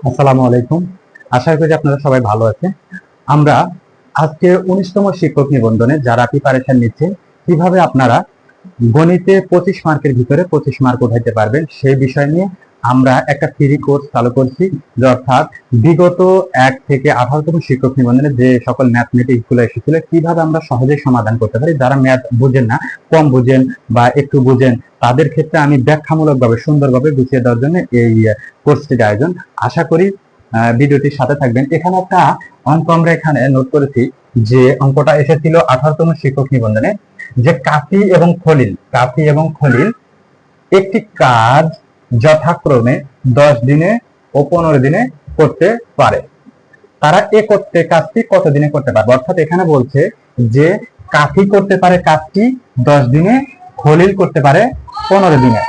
আসসালামু আলাইকুম। আশা করি আপনারা সবাই ভালো আছেন। আমরা আজকে উনিশতম শিক্ষক নিবন্ধনে যারা প্রিপারেশন নিচ্ছে কীভাবে আপনারা গণিতে পঁচিশ মার্কের ভিতরে পঁচিশ মার্ক উঠাইতে পারবেন সেই বিষয় নিয়ে আমরা একটা ফ্রি কোর্স চালু করছি অর্থাৎ বিগত এক থেকে আঠারোতম শিক্ষক নিবন্ধনে যে সকল ম্যাথমেটিক্সগুলো এসেছিল, কীভাবে আমরা সহজে সমাধান করতে পারি, যারা ম্যাথ বুঝেন না, কম বুঝেন বা একটু বুঝেন, তাদের ক্ষেত্রে আমি ব্যাখ্যামূলকভাবে, সুন্দরভাবে গুছিয়ে দেওয়ার জন্য এই কোর্সটির আয়োজন। আশা করি ভিডিওটির সাথে থাকবেন। এখানে একটা অঙ্ক আমরা এখানে নোট করেছি, যে অঙ্কটা এসেছিল আঠারোতম শিক্ষক নিবন্ধনে, যে কাফি এবং খলিল, কাফি এবং খলিল, একটি কাজ যথাক্রমে দশ দিনে ও পনেরো দিনে করতে পারে। তারা এ করতে, কাজটি কত দিনে করতে পারবে? অর্থাৎ এখানে বলছে যে কাফি করতে পারে কাজটি দশ দিনে, খলিল করতে পারে পনেরো দিনে।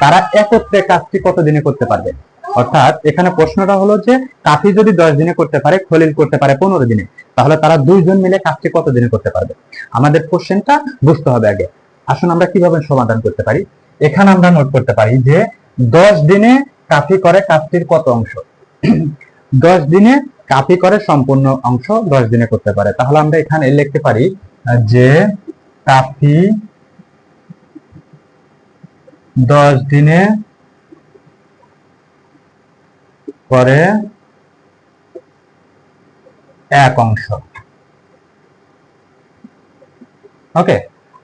তারা একত্রে কাজটি কত দিনে করতে পারবে? অর্থাৎ এখানে প্রশ্নটা হলো যে কাফি যদি দশ দিনে করতে পারে, খলিল করতে পারে পনেরো দিনে, তাহলে তারা দুইজন মিলে কাজটি কত দিনে করতে পারবে? আমাদের কোশ্চেনটা বুঝতে হবে আগে। আসুন আমরা কীভাবে সমাধান করতে পারি? এখানে আমরা নোট করতে পারি যে দশ দিনে কাফি করে কাজটির কত অংশ? দশ দিনে কাফি করে সম্পূর্ণ অংশ দশ দিনে করতে পারে। তাহলে আমরা এখানে লিখতে পারি যে কাফি দশ দিনে করে এক অংশ। ওকে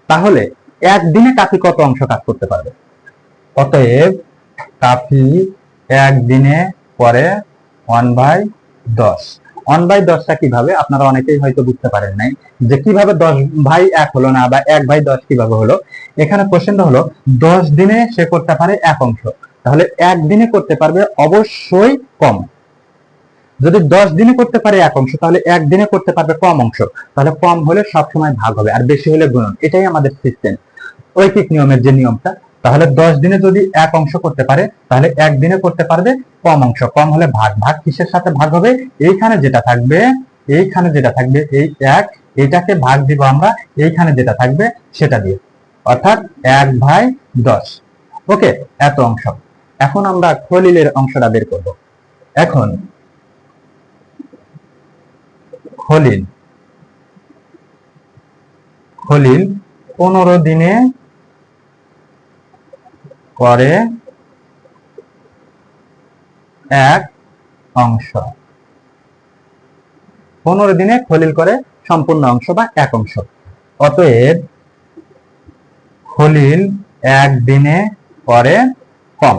তাহলে একদিনে কাফি কত অংশ কাজ করতে পারবে? অতএব কাফি একদিনে করে ওয়ান বাই দশ। ওয়ান বাই দশটা কীভাবে? আপনারা অনেকেই হয়তো বুঝতে পারেন নাই যে কীভাবে দশ ভাই এক হলো না বা এক ভাই দশ কীভাবে হলো। এখানে কোশ্চেনটা হলো, দশ দিনে সে করতে পারে এক অংশ। তাহলে একদিনে করতে পারবে অবশ্যই কম। যদি দশ দিনে করতে পারে এক অংশ, তাহলে একদিনে করতে পারবে কম অংশ। তাহলে কম হলে সবসময় ভাগ হবে, আর বেশি হলে গুণন। এটাই আমাদের সিস্টেম ঐকিক নিয়মের যে নিয়মটা তাহলে দশ দিনে যদি এক অংশ করতে পারে, তাহলে একদিনে করতে পারবে কম অংশ। কম হলে ভাগ। ভাগ কিসের সাথে ভাগ হবে? এইখানে যেটা থাকবে, এইখানে যেটা থাকবে, এই এক, এটাকে ভাগ দিব আমরা, এইখানে যেটা থাকবে সেটা দিয়ে। অর্থাৎ এক ভাই দশ। ওকে, এত অংশ। এখন আমরা খলিলের অংশটা বের করব। এখন খলিল খলিল পনেরো দিনে করে এক অংশ। পনেরো দিনে খলিল করে সম্পূর্ণ অংশ বা এক অংশ। অতএব খলিল একদিনে করে কম।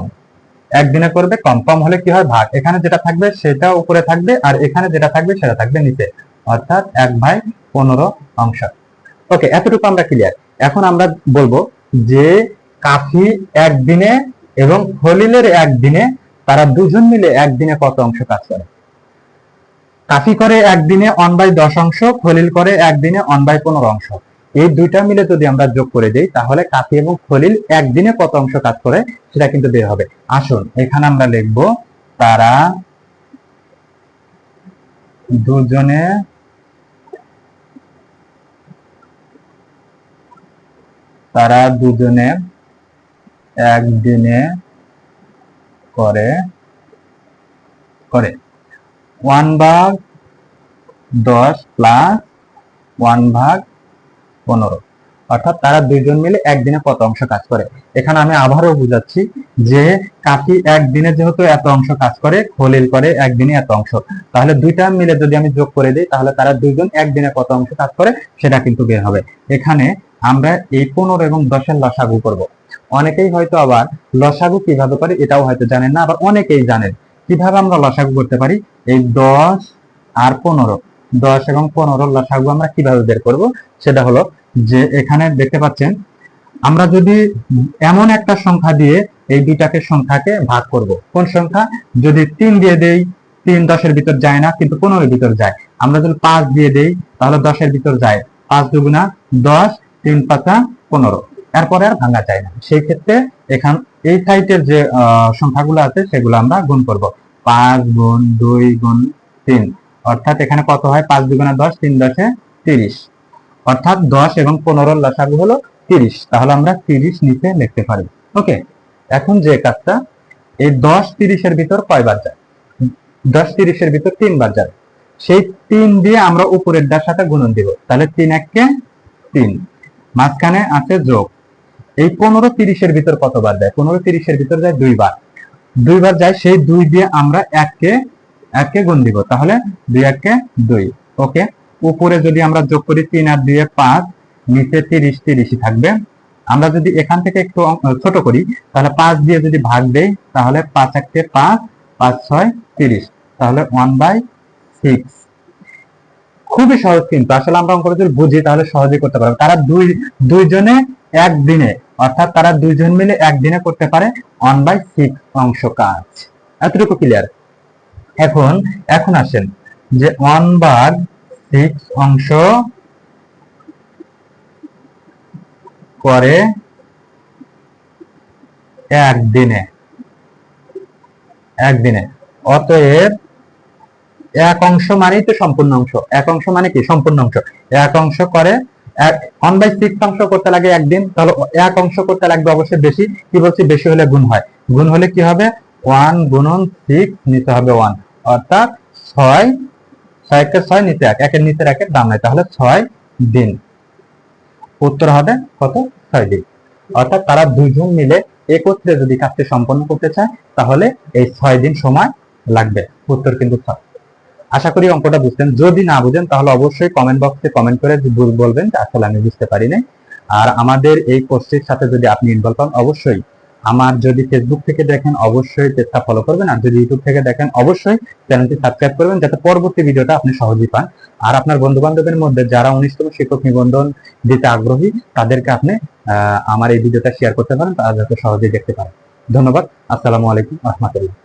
একদিনে করবে কম। কম হলে কি হয়? ভাগ। এখানে যেটা থাকবে সেটা উপরে থাকবে আর এখানে যেটা থাকবে সেটা থাকবে নিচে। অর্থাৎ এক ভাই পনেরো অংশ। ওকে, এতটুকু আমরা ক্লিয়ার এখন আমরা বলব যে কাফি একদিনে এবং খলিলের একদিনে তারা দুজন মিলে একদিনে কত অংশ কাজ করে? কাফি করে একদিনে অন বাই দশ অংশ, খলিল করে একদিনে অন বাই পনেরো অংশ। এই দুইটা মিলে যদি আমরা যোগ করে দেই, তাহলে কাফি এবং খলিল একদিনে কত অংশ কাজ করে, সেটা কিন্তু বের হবে। আসুন, এখানে আমরা লিখব, তারা দুজনে তারা দুজনে একদিনে করে করে। ওয়ান ভাগ দশ প্লাস ওয়ান ভাগ পনেরো। অর্থাৎ তারা দুইজন মিলে একদিনে কত অংশ কাজ করে? এখানে আমি আবারও বুঝাচ্ছি যে কাকি একদিনে যেহেতু এত অংশ কাজ করে, খলিল করে একদিনে এত অংশ। তাহলে দুইটা মিলে যদি আমি যোগ করে দিই, তাহলে তারা দুইজন একদিনে কত অংশ কাজ করে, সেটা কিন্তু বের হবে। এখানে আমরা এই পনেরো এবং দশের লসাগু করব। অনেকেই হয়তো আবার লসাগু কীভাবে করে এটাও হয়তো জানেন না, আবার অনেকেই জানেন। কীভাবে আমরা লসাগু করতে পারি? এই দশ আর পনেরো। দশ এবং পনেরো লসাগু আমরা কীভাবে বের করব? সেটা হলো যে এখানে দেখতে পাচ্ছেন, আমরা যদি এমন একটা সংখ্যা দিয়ে এই দুইটাকে সংখ্যাকে ভাগ করব। কোন সংখ্যা? যদি তিন দিয়ে দেই, তিন দশের ভিতর যায় না, কিন্তু পনেরোর ভিতর যায়। আমরা যদি পাঁচ দিয়ে দেই, তাহলে দশের ভিতর যায়। পাঁচ দুগুণা দশ, তিন পাঁচা পনেরো। এরপরে আর ভাঙা যায় না। সেই ক্ষেত্রে এখান এই সাইটের যে সংখ্যাগুলো আছে, সেগুলো আমরা গুণ করব। পাঁচ গুণ দুই গুণ তিন। অর্থাৎ এখানে কত হয়? পাঁচ দুগুণা দশ, তিন দশে তিরিশ। অর্থাৎ দশ এবং পনেরোর লসাগু হলো তিরিশ। তাহলে আমরা তিরিশ নিচে লিখতে পারি। ওকে? এখন যে কাজটা, এই দশ তিরিশের ভিতর কয়বার যায়? দশ তিরিশের ভিতর তিনবার যাবে সেই তিন দিয়ে আমরা উপরের ডার সাথে গুণন দিব। তাহলে তিন এককে তিন। মাঝখানে আছে যোগ। এই পনেরো তিরিশের ভিতর কতবার যায়? পনেরো তিরিশের ভিতর যায় দুইবার। দুইবার যায়, সেই দুই দিয়ে আমরা এককে এককে গুণ দিব। তাহলে দুই এককে দুই। ওকে? উপরে যদি আমরা যোগ করি তিন আর দুই পাঁচ, নিচে তিরিশ, তিরিশই থাকবে। আমরা যদি এখান থেকে একটু ছোট করি, তাহলে পাঁচ দিয়ে যদি ভাগ দেই, তাহলে পাঁচ এককে পাঁচ পাঁচ ছয়, তিরিশ। তাহলে ওয়ান বাই সিক্স। খুবই সহজ কিন্তু। আসলে আমরা অঙ্কটা যদি বুঝি, তাহলে সহজেই করতে পারব। তারা দুই, দুইজনে একদিনে, অর্থাৎ তারা দুইজন মিলে একদিনে করতে পারে ওয়ান বাই সিক্স অংশ কাজ। এতটুকু ক্লিয়ার এখন এখন আসেন যে ওয়ান বাই সিক্স অংশ করে একদিনে। একদিনে। অতএব এক অংশ মানেই তো সম্পূর্ণ অংশ। এক অংশ মানে কি? সম্পূর্ণ অংশ। এক অংশ করে এক ওয়ান বাই সিক্স অংশ করতে লাগে একদিন, তাহলে এক অংশ করতে লাগবে অবশ্যই বেশি। কি বলছি? বেশি হলে গুণ হয়। গুণ হলে কি হবে? ওয়ান গুণন সিক্স নিতে হবে ওয়ান অর্থাৎ ছয় ছয় একের ছয় নিচে এক, একের একের দাম নাই। তাহলে ছয় দিন। উত্তর হবে কত? ছয় দিন। অর্থাৎ তারা দুজন মিলে একত্রে যদি কাজটি সম্পন্ন করতে চায়, তাহলে এই ছয় দিন সময় লাগবে। উত্তর কিন্তু ছয়। আশা করি অঙ্কটা বুঝতেন যদি না বুঝেন, তাহলে অবশ্যই কমেন্ট বক্সে কমেন্ট করে বলবেন যে আসলে আমি বুঝতে পারি নাই। আর আমাদের এই কোর্সটির সাথে যদি আপনি ইনভলভ হন, অবশ্যই আমার যদি ফেসবুক থেকে দেখেন, অবশ্যই পেজটা ফলো করবেন। আর যদি ইউটিউব থেকে দেখেন, অবশ্যই চ্যানেলটি সাবস্ক্রাইব করবেন, যাতে পরবর্তী ভিডিওটা আপনি সহজেই পান। আর আপনার বন্ধু বান্ধবের মধ্যে যারা উনিশতম শিক্ষক নিবন্ধন দিতে আগ্রহী, তাদেরকে আপনি আমার এই ভিডিওটা শেয়ার করতে পারেন, তারা যাতে সহজেই দেখতে পারেন ধন্যবাদ। আসসালামু আলাইকুম। রহমতুল্লাহ।